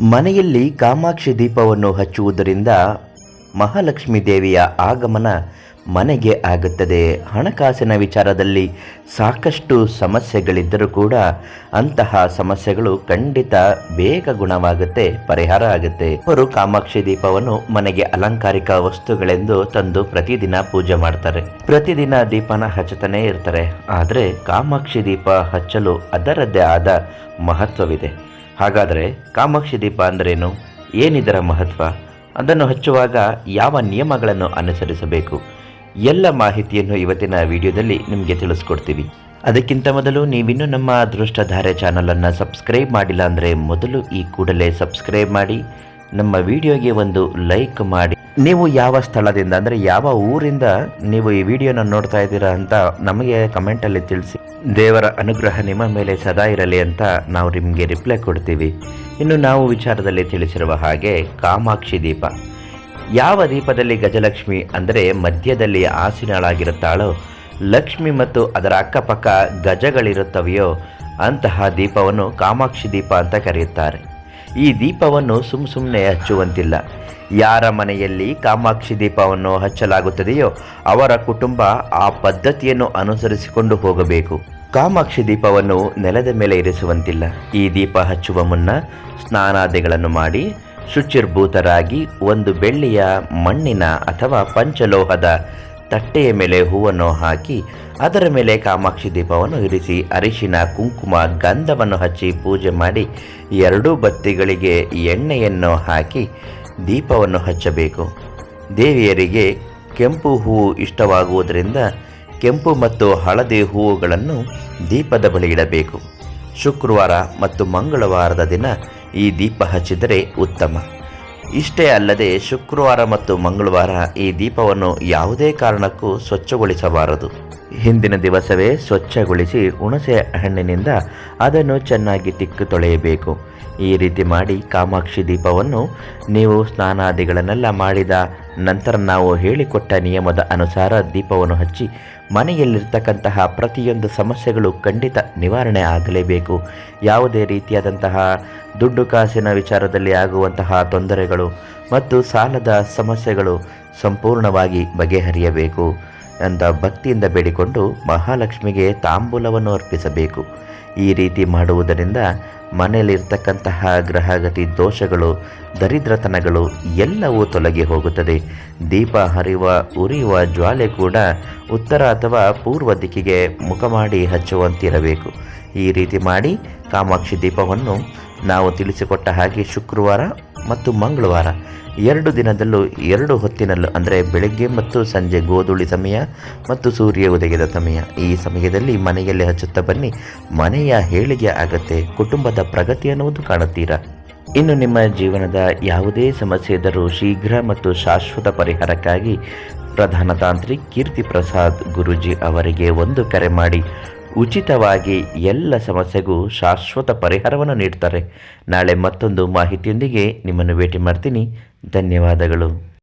ಮನೆಯಲ್ಲಿ ಕಾಮಾಕ್ಷಿ ದೀಪವನ್ನು ಹಚ್ಚುವುದರಿಂದ ಮಹಾಲಕ್ಷ್ಮೀ ದೇವಿಯ ಆಗಮನ ಮನೆಗೆ ಆಗುತ್ತದೆ. ಹಣಕಾಸಿನ ವಿಚಾರದಲ್ಲಿ ಸಾಕಷ್ಟು ಸಮಸ್ಯೆಗಳಿದ್ದರೂ ಕೂಡ ಅಂತಹ ಸಮಸ್ಯೆಗಳು ಖಂಡಿತ ಬೇಗ ಗುಣವಾಗುತ್ತೆ, ಪರಿಹಾರ ಆಗುತ್ತೆ. ಅವರು ಕಾಮಾಕ್ಷಿ ದೀಪವನ್ನು ಮನೆಗೆ ಅಲಂಕಾರಿಕ ವಸ್ತುಗಳೆಂದು ತಂದು ಪ್ರತಿದಿನ ಪೂಜೆ ಮಾಡ್ತಾರೆ. ಪ್ರತಿದಿನ ದೀಪನ ಹಚ್ಚುತ್ತಾನೆ ಇರ್ತಾರೆ. ಆದರೆ ಕಾಮಾಕ್ಷಿ ದೀಪ ಹಚ್ಚಲು ಅದರದ್ದೇ ಆದ ಮಹತ್ವವಿದೆ. ಹಾಗಾದರೆ ಕಾಮಾಕ್ಷಿ ದೀಪ ಅಂದ್ರೇನು? ಏನಿದರ ಮಹತ್ವ? ಅದನ್ನು ಹಚ್ಚುವಾಗ ಯಾವ ನಿಯಮಗಳನ್ನು ಅನುಸರಿಸಬೇಕು? ಎಲ್ಲ ಮಾಹಿತಿಯನ್ನು ಇವತ್ತಿನ ವಿಡಿಯೋದಲ್ಲಿ ನಿಮಗೆ ತಿಳಿಸ್ಕೊಡ್ತೀವಿ. ಅದಕ್ಕಿಂತ ಮೊದಲು ನೀವಿನ್ನೂ ನಮ್ಮ ಅದೃಷ್ಟಧಾರೆ ಚಾನಲನ್ನು ಸಬ್ಸ್ಕ್ರೈಬ್ ಮಾಡಿಲ್ಲ ಅಂದರೆ ಮೊದಲು ಈ ಕೂಡಲೇ ಸಬ್ಸ್ಕ್ರೈಬ್ ಮಾಡಿ, ನಮ್ಮ ವಿಡಿಯೋಗೆ ಒಂದು ಲೈಕ್ ಮಾಡಿ. ನೀವು ಯಾವ ಸ್ಥಳದಿಂದ, ಅಂದರೆ ಯಾವ ಊರಿಂದ ನೀವು ಈ ವಿಡಿಯೋನ ನೋಡ್ತಾ ಇದ್ದೀರಾ ಅಂತ ನಮಗೆ ಕಮೆಂಟಲ್ಲಿ ತಿಳಿಸಿ. ದೇವರ ಅನುಗ್ರಹ ನಿಮ್ಮ ಮೇಲೆ ಸದಾ ಇರಲಿ ಅಂತ ನಾವು ನಿಮಗೆ ರಿಪ್ಲೈ ಕೊಡ್ತೀವಿ. ಇನ್ನು ನಾವು ವಿಚಾರದಲ್ಲಿ ತಿಳಿಸಿರುವ ಹಾಗೆ ಕಾಮಾಕ್ಷಿ ದೀಪ. ಯಾವ ದೀಪದಲ್ಲಿ ಗಜಲಕ್ಷ್ಮಿ, ಅಂದರೆ ಮಧ್ಯದಲ್ಲಿ ಆಸಿನಾಳಾಗಿರುತ್ತಾಳೋ, ಲಕ್ಷ್ಮಿ ಮತ್ತು ಅದರ ಅಕ್ಕಪಕ್ಕ ಗಜಗಳಿರುತ್ತವೆಯೋ, ಅಂತಹ ದೀಪವನ್ನು ಕಾಮಾಕ್ಷಿ ದೀಪ ಅಂತ ಕರೆಯುತ್ತಾರೆ. ಈ ದೀಪವನ್ನು ಸುಮ್ ಸುಮ್ಮನೆ ಹಚ್ಚುವಂತಿಲ್ಲ. ಯಾರ ಮನೆಯಲ್ಲಿ ಕಾಮಾಕ್ಷಿ ದೀಪವನ್ನು ಹಚ್ಚಲಾಗುತ್ತದೆಯೋ ಅವರ ಕುಟುಂಬ ಆ ಪದ್ಧತಿಯನ್ನು ಅನುಸರಿಸಿಕೊಂಡು ಹೋಗಬೇಕು. ಕಾಮಾಕ್ಷಿ ದೀಪವನ್ನು ನೆಲದ ಮೇಲೆ ಇರಿಸುವಂತಿಲ್ಲ. ಈ ದೀಪ ಹಚ್ಚುವ ಮುನ್ನ ಸ್ನಾನಾದಿಗಳನ್ನು ಮಾಡಿ ಶುಚಿರ್ಭೂತರಾಗಿ ಒಂದು ಬೆಳ್ಳಿಯ ಮಣ್ಣಿನ ಅಥವಾ ಪಂಚಲೋಹದ ತಟ್ಟೆಯ ಮೇಲೆ ಹೂವನ್ನು ಹಾಕಿ ಅದರ ಮೇಲೆ ಕಾಮಾಕ್ಷಿ ದೀಪವನ್ನು ಇರಿಸಿ ಅರಿಶಿನ, ಕುಂಕುಮ, ಗಂಧವನ್ನು ಹಚ್ಚಿ ಪೂಜೆ ಮಾಡಿ ಎರಡೂ ಬತ್ತಿಗಳಿಗೆ ಎಣ್ಣೆಯನ್ನು ಹಾಕಿ ದೀಪವನ್ನು ಹಚ್ಚಬೇಕು. ದೇವಿಯರಿಗೆ ಕೆಂಪು ಹೂವು ಇಷ್ಟವಾಗುವುದರಿಂದ ಕೆಂಪು ಮತ್ತು ಹಳದಿ ಹೂವುಗಳನ್ನು ದೀಪದ ಬಳಿ ಇಡಬೇಕು. ಶುಕ್ರವಾರ ಮತ್ತು ಮಂಗಳವಾರದ ದಿನ ಈ ದೀಪ ಹಚ್ಚಿದರೆ ಉತ್ತಮ. ಇಷ್ಟೇ ಅಲ್ಲದೆ ಶುಕ್ರವಾರ ಮತ್ತು ಮಂಗಳವಾರ ಈ ದೀಪವನ್ನು ಯಾವುದೇ ಕಾರಣಕ್ಕೂ ಸ್ವಚ್ಛಗೊಳಿಸಬಾರದು. ಹಿಂದಿನ ದಿವಸವೇ ಸ್ವಚ್ಛಗೊಳಿಸಿ ಹುಣಸೆ ಹಣ್ಣಿನಿಂದ ಅದನ್ನು ಚೆನ್ನಾಗಿ ತಿಕ್ಕು ತೊಳೆಯಬೇಕು. ಈ ರೀತಿ ಮಾಡಿ ಕಾಮಾಕ್ಷಿ ದೀಪವನ್ನು ನೀವು ಸ್ನಾನಾದಿಗಳನ್ನೆಲ್ಲ ಮಾಡಿದ ನಂತರ ನಾವು ಹೇಳಿಕೊಟ್ಟ ನಿಯಮದ ಅನುಸಾರ ದೀಪವನ್ನು ಹಚ್ಚಿ ಮನೆಯಲ್ಲಿರ್ತಕ್ಕಂತಹ ಪ್ರತಿಯೊಂದು ಸಮಸ್ಯೆಗಳು ಖಂಡಿತ ನಿವಾರಣೆ ಆಗಲೇಬೇಕು. ಯಾವುದೇ ರೀತಿಯಾದಂತಹ ದುಡ್ಡು ಕಾಸಿನ ವಿಚಾರದಲ್ಲಿ ಆಗುವಂತಹ ತೊಂದರೆಗಳು ಮತ್ತು ಸಾಲದ ಸಮಸ್ಯೆಗಳು ಸಂಪೂರ್ಣವಾಗಿ ಬಗೆಹರಿಯಬೇಕು. ಅಂತ ಭಕ್ತಿಯಿಂದ ಬೇಡಿಕೊಂಡು ಮಹಾಲಕ್ಷ್ಮಿಗೆ ತಾಂಬೂಲವನ್ನು ಅರ್ಪಿಸಬೇಕು. ಈ ರೀತಿ ಮಾಡುವುದರಿಂದ ಮನೆಯಲ್ಲಿರ್ತಕ್ಕಂತಹ ಗ್ರಹಗತಿ ದೋಷಗಳು, ದರಿದ್ರತನಗಳು ಎಲ್ಲವೂ ತೊಲಗಿ ಹೋಗುತ್ತದೆ. ದೀಪ ಹರಿಯುವ, ಉರಿಯುವ ಜ್ವಾಲೆ ಕೂಡ ಉತ್ತರ ಅಥವಾ ಪೂರ್ವ ದಿಕ್ಕಿಗೆ ಮುಖ ಮಾಡಿ ಹಚ್ಚುವಂತಿರಬೇಕು. ಈ ರೀತಿ ಮಾಡಿ ಕಾಮಾಕ್ಷಿ ದೀಪವನ್ನು ನಾವು ತಿಳಿಸಿಕೊಟ್ಟ ಹಾಗೆ ಶುಕ್ರವಾರ ಮತ್ತು ಮಂಗಳವಾರ ಎರಡು ದಿನದಲ್ಲೂ ಎರಡು ಹೊತ್ತಿನಲ್ಲೂ, ಅಂದರೆ ಬೆಳಗ್ಗೆ ಮತ್ತು ಸಂಜೆ ಗೋಧುಳಿ ಸಮಯ ಮತ್ತು ಸೂರ್ಯ ಉದಯದ ಸಮಯ. ಈ ಸಮಯದಲ್ಲಿ ಮನೆಯಲ್ಲಿ ಹಚ್ಚುತ್ತಾ ಬನ್ನಿ. ಮನೆಯ ಹೇಳಿಗೆ ಆಗತ್ತೆ. ಕುಟುಂಬದ ಪ್ರಗತಿ ಅನ್ನುವುದು ಕಾಣುತ್ತೀರಾ? ಇನ್ನು ನಿಮ್ಮ ಜೀವನದ ಯಾವುದೇ ಸಮಸ್ಯೆ ಇದ್ದರೂ ಶೀಘ್ರ ಮತ್ತು ಶಾಶ್ವತ ಪರಿಹಾರಕ್ಕಾಗಿ ಪ್ರಧಾನ ತಾಂತ್ರಿಕ್ ಕೀರ್ತಿ ಪ್ರಸಾದ್ ಗುರೂಜಿ ಅವರಿಗೆ ಒಂದು ಕರೆ ಮಾಡಿ ಉಚಿತವಾಗಿ ಎಲ್ಲ ಸಮಸ್ಯೆಗೂ ಶಾಶ್ವತ ಪರಿಹಾರವನ್ನು ನೀಡ್ತಾರೆ. ನಾಳೆ ಮತ್ತೊಂದು ಮಾಹಿತಿಯೊಂದಿಗೆ ನಿಮ್ಮನ್ನು ಭೇಟಿ ಮಾಡ್ತೀನಿ. ಧನ್ಯವಾದಗಳು.